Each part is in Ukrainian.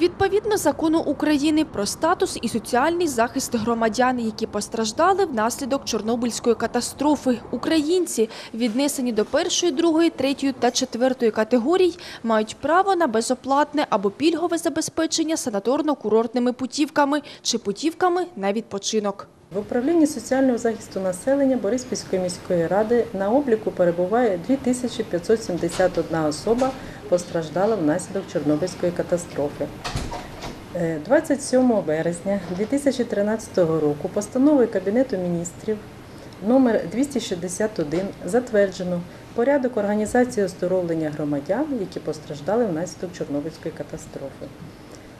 Відповідно закону України про статус і соціальний захист громадян, які постраждали внаслідок Чорнобильської катастрофи, українці, віднесені до першої, другої, третьої та четвертої категорій, мають право на безоплатне або пільгове забезпечення санаторно-курортними путівками чи путівками на відпочинок. В управлінні соціального захисту населення Бориспільської міської ради на обліку перебуває 2571 особа, постраждала внаслідок Чорнобильської катастрофи. Е, 27 березня 2013 року постановою Кабінету міністрів номер 261 затверджено порядок організації оздоровлення громадян, які постраждали внаслідок Чорнобильської катастрофи.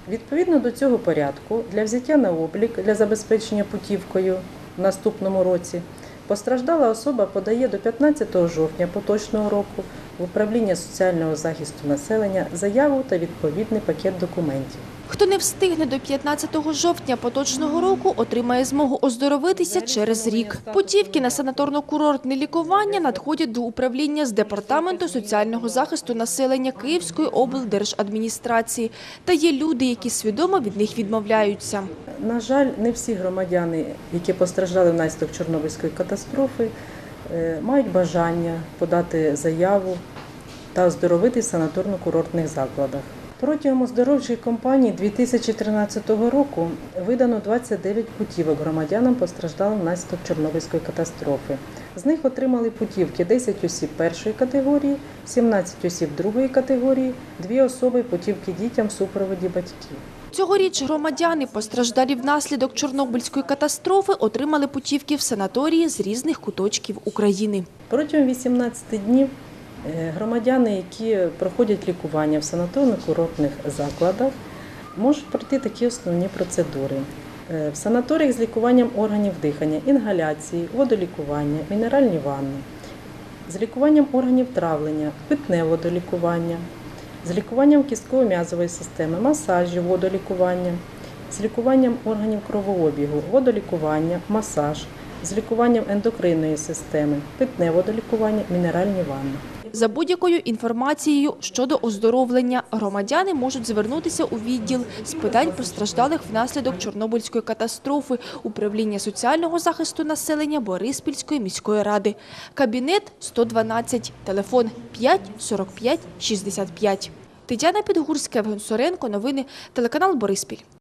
Відповідно до цього порядку, для взяття на облік для забезпечення путівкою в наступному році постраждала особа подає до 15 жовтня поточного року в управління соціального захисту населення заяву та відповідний пакет документів. Хто не встигне до 15 жовтня поточного року, отримає змогу оздоровитися через рік. Путівки на санаторно-курортне лікування надходять до управління з департаменту соціального захисту населення Київської облдержадміністрації. Та є люди, які свідомо від них відмовляються. На жаль, не всі громадяни, які постраждали внаслідок Чорнобильської катастрофи, мають бажання подати заяву та оздоровитись в санаторно-курортних закладах. Протягом оздоровчої кампанії 2013 року видано 29 путівок громадянам постраждалим внаслідок Чорнобильської катастрофи. З них отримали путівки 10 осіб першої категорії, 17 осіб другої категорії, 2 особи путівки дітям в супроводі батьків. Цьогоріч громадяни, постраждалі внаслідок Чорнобильської катастрофи, отримали путівки в санаторії з різних куточків України. Протягом 18 днів е, громадяни, які проходять лікування в санаторно-курортних закладах, можуть пройти такі основні процедури. Е, В санаторіях з лікуванням органів дихання, інгаляції, водолікування, мінеральні ванни, з лікуванням органів травлення, питне водолікування, з лікуванням кістково-м'язової системи, масажі, водолікування, з лікуванням органів кровообігу, водолікування, масаж, з лікуванням ендокринної системи, питне водолікування, мінеральні ванни. За будь-якою інформацією щодо оздоровлення громадяни можуть звернутися у відділ з питань постраждалих внаслідок Чорнобильської катастрофи управління соціального захисту населення Бориспільської міської ради. Кабінет 112, телефон 5 45 65. Тетяна Підгурська, Євген Соренко, новини, телеканал Бориспіль.